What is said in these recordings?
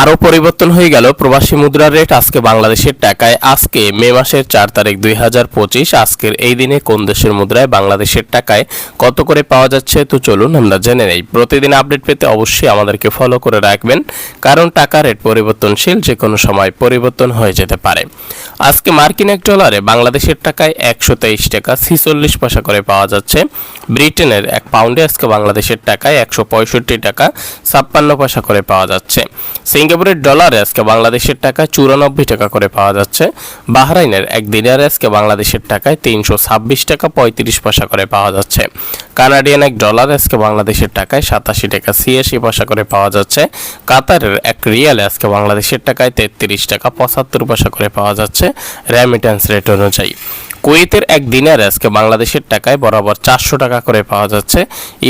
আরও পরিবর্তন হয়ে গেল। প্রবাসী মুদ্রার রেট আজকে বাংলাদেশের টাকায়, আজকে মে মাসের চার তারিখ দুই হাজার পঁচিশ, আজকের এই দিনে কোন দেশের মুদ্রায় বাংলাদেশের টাকায় কত করে পাওয়া যাচ্ছে, তো চলুন আমরা জেনে নেই। প্রতিদিন আপডেট পেতে অবশ্যই আমাদেরকে ফলো করে রাখবেন, কারণ টাকা রেট পরিবর্তনশীল যে কোনো সময় পরিবর্তন হয়ে যেতে পারে। আজকে মার্কিন এক ডলারে বাংলাদেশের টাকায় একশো তেইশ টাকা ছিচল্লিশ পয়সা করে পাওয়া যাচ্ছে। ব্রিটেনের এক পাউন্ডে আজকে বাংলাদেশের টাকায় একশো পঁয়ষট্টি টাকা ছাপ্পান্ন পয়সা করে পাওয়া যাচ্ছে। সিঙ্গাপুরের ডলারে আজকে বাংলাদেশের টাকায় চুরানব্বই টাকা করে পাওয়া যাচ্ছে। বাহরাইনের এক দিনারে আজকে বাংলাদেশের টাকায় তিনশো ছাব্বিশ টাকা পঁয়ত্রিশ পয়সা করে পাওয়া যাচ্ছে। কানাডিয়ান এক ডলার আজকে বাংলাদেশের টাকায় সাতাশি টাকা ছিয়াশি পয়সা করে পাওয়া যাচ্ছে। কাতারের এক রিয়ালে আজকে বাংলাদেশের টাকায় তেত্রিশ টাকা পঁচাত্তর পয়সা করে পাওয়া যাচ্ছে। র্যামিটেন্স রেট অনুযায়ী। কুয়েতের এক দিনের আজকে বাংলাদেশের টাকায় বরাবর চারশো টাকা করে পাওয়া যাচ্ছে।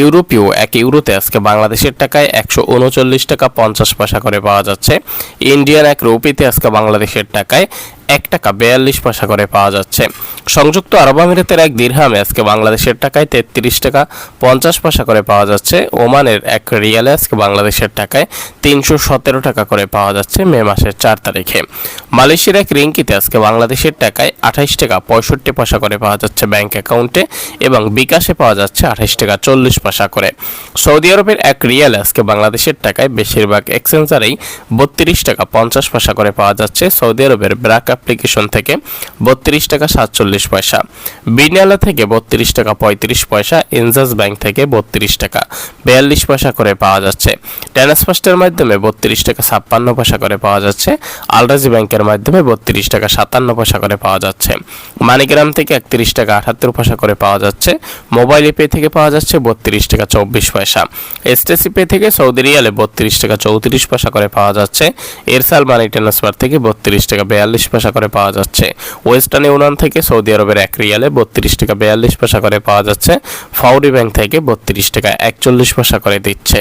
ইউরোপীয় এক ইউরোতে আজকে বাংলাদেশের টাকায় একশো উনচল্লিশ টাকা পঞ্চাশ পয়সা করে পাওয়া যাচ্ছে। ইন্ডিয়ান এক রুপিতে আজকে বাংলাদেশের টাকায় এক টাকা বেয়াল্লিশ পয়সা করে পাওয়া যাচ্ছে। সংযুক্ত আরব আমিরাতের এক দিরহামে আজকে বাংলাদেশের টাকায় তেত্রিশ টাকা পঞ্চাশ পয়সা করে পাওয়া যাচ্ছে। ওমানের এক রিয়ালে আজকে বাংলাদেশের টাকায় তিনশো সতেরো টাকা করে পাওয়া যাচ্ছে মে মাসের চার তারিখে। মালয়েশিয়ার এক রিঙ্কিতে আজকে বাংলাদেশের টাকায় আঠাইশ টাকা পঁয়ষট্টি পয়সা করে পাওয়া যাচ্ছে ব্যাংক অ্যাকাউন্টে এবং বিকাশে পাওয়া যাচ্ছে আঠাইশ টাকা চল্লিশ পয়সা করে। সৌদি আরবের এক রিয়াল আজকে বাংলাদেশের টাকায় বেশিরভাগ এক্সচেঞ্জারেই বত্রিশ টাকা পঞ্চাশ পয়সা করে পাওয়া যাচ্ছে। সৌদি আরবের ব্র্যাক অ্যাপ্লিকেশন থেকে বত্রিশ টাকা সাতচল্লিশ পয়সা। বিনিয়ালা থেকে বত্রিশ টাকা পঁয়ত্রিশ পয়সা, ইনজাস ব্যাংক থেকে বত্রিশ টাকা বিয়াল্লিশ পয়সা করে পাওয়া যাচ্ছে। ট্রান্সফার্স্টের মাধ্যমে বত্রিশ টাকা ছাপ্পান্ন পয়সা করে পাওয়া যাচ্ছে। আলরাজি ব্যাংকের মাধ্যমে বত্রিশ টাকা সাতান্ন পয়সা করে পাওয়া যাচ্ছে। মানিগ্রাম থেকে একত্রিশ টাকা আটাত্তর পয়সা করে পাওয়া যাচ্ছে। মোবাইল পে থেকে পাওয়া যাচ্ছে বত্রিশ টাকা চব্বিশ পয়সা। এসটিসি পে থেকে সৌদি রিয়ালে বত্রিশ টাকা চৌত্রিশ পয়সা করে পাওয়া যাচ্ছে। এরসাল মানি ট্রান্সফার থেকে বত্রিশ টাকা বিয়াল্লিশ পয়সা করে পাওয়া যাচ্ছে। ওয়েস্টার্ন ইউনিয়ন থেকে সৌদি আরবের এক রিয়ালে বত্রিশ টাকা বিয়াল্লিশ পয়সা করে পাওয়া যাচ্ছে। ফাউরি ব্যাংক থেকে বত্রিশ টাকা একচল্লিশ পয়সা করে দিচ্ছে।